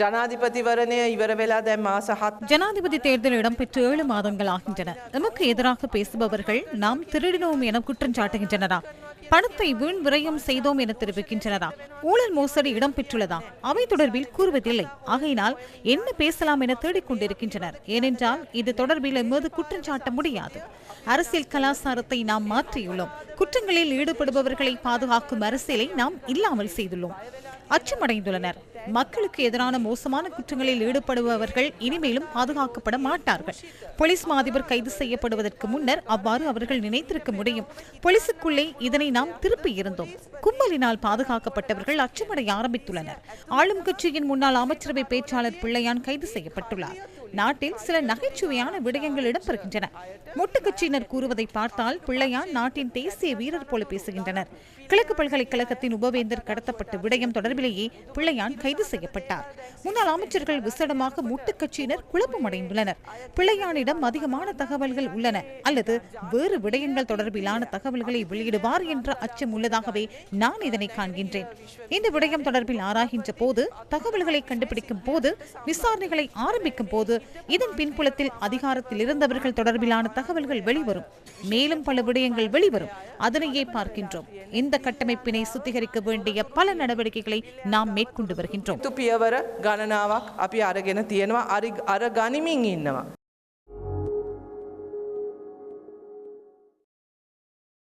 ஜனாதிபதி வரனே இவர வேலாத மாசஹத் ஜனாதிபதி தேர்தல் இடம்பெற்று ஏழு மாதங்கள் ஆகின்றன நமக்கு எதிராக பேசுபவர்கள் நாம் திருடினோம் என குற்றம் சாட்டுகின்றனரா? பணத்தை வீண் விரயம் செய்தோம் என தெரிவிக்கின்றனரா? ஊழல் மோசடி இடம்பெற்றுள்ளதா? அவை தொடர்பில் கூறுவதில்லை. ஆகையினால் என்ன பேசலாம் என தேடிக்கொண்டிருக்கின்றனர். ஏனென்றால் இது தொடர்பில் எம்மீது குற்றம் சாட்ட முடியாது. அரசியல் கலாச்சாரத்தை நாம் மாற்றியுள்ளோம். குற்றங்களில் ஈடுபடுபவர்களை பாதுகாக்கும் அரசியலை நாம் இல்லாமல் செய்துள்ளோம். அச்சமடைந்துள்ளனர். மக்களுக்கு எதிரான மோசமான குற்றங்களில் ஈடுபடுபவர்கள் இனிமேலும் பாதுகாக்கப்பட மாட்டார்கள். போலீஸ் மாதிபர் கைது செய்யப்படுவதற்கு முன்னர் அவ்வாறு அவர்கள் நினைத்திருக்க முடியும். போலீசுக்குள்ளே இதனை நாம் திருப்பி இருந்தோம். கும்பலினால் பாதுகாக்கப்பட்டவர்கள் அச்சமடைய ஆரம்பித்துள்ளனர். ஆளும் கட்சியின் முன்னாள் அமைச்சரவை பேச்சாளர் பிள்ளையான் கைது செய்யப்பட்டுள்ளார். நாட்டில் சில நகைச்சுவையான விடயங்கள் இடம்பெறுகின்றன. மொட்டு கட்சியினர் கூறுவதை பார்த்தால் பிள்ளையான் நாட்டின் தேசிய வீரர் போல பேசுகின்றனர். கிழக்கு பல்கலைக்கழகத்தின் உபவேந்தர் கடத்தப்பட்ட விடயம் தொடர்பிலேயே பிள்ளையான் கைது செய்யப்பட்டார். முன்னாள் அமைச்சர்கள் விசடமாக மொட்டு கட்சியினர் குழப்பமடைந்துள்ளனர். பிள்ளையானிடம் அதிகமான தகவல்கள் உள்ளன அல்லது வேறு விடயங்கள் தொடர்பிலான தகவல்களை வெளியிடுவார் என்ற அச்சம் உள்ளதாகவே நான் இதனை காண்கின்றேன். இந்த விடயம் தொடர்பில் ஆராய்கின்ற போது தகவல்களை கண்டுபிடிக்கும் போது விசாரணைகளை ஆரம்பிக்கும் போது இதன் பின்புலத்தில் அதிகாரத்தில் இருந்தவர்கள் தொடர்பிலான தகவல்கள் வெளிவரும். மேலும் பல விடயங்கள் வெளிவரும். அதனையே பார்க்கின்றோம். இந்த கட்டமைப்பினை சுத்திகரிக்க வேண்டிய பல நடவடிக்கைகளை நாம் மேற்கொண்டு வருகின்றோம்.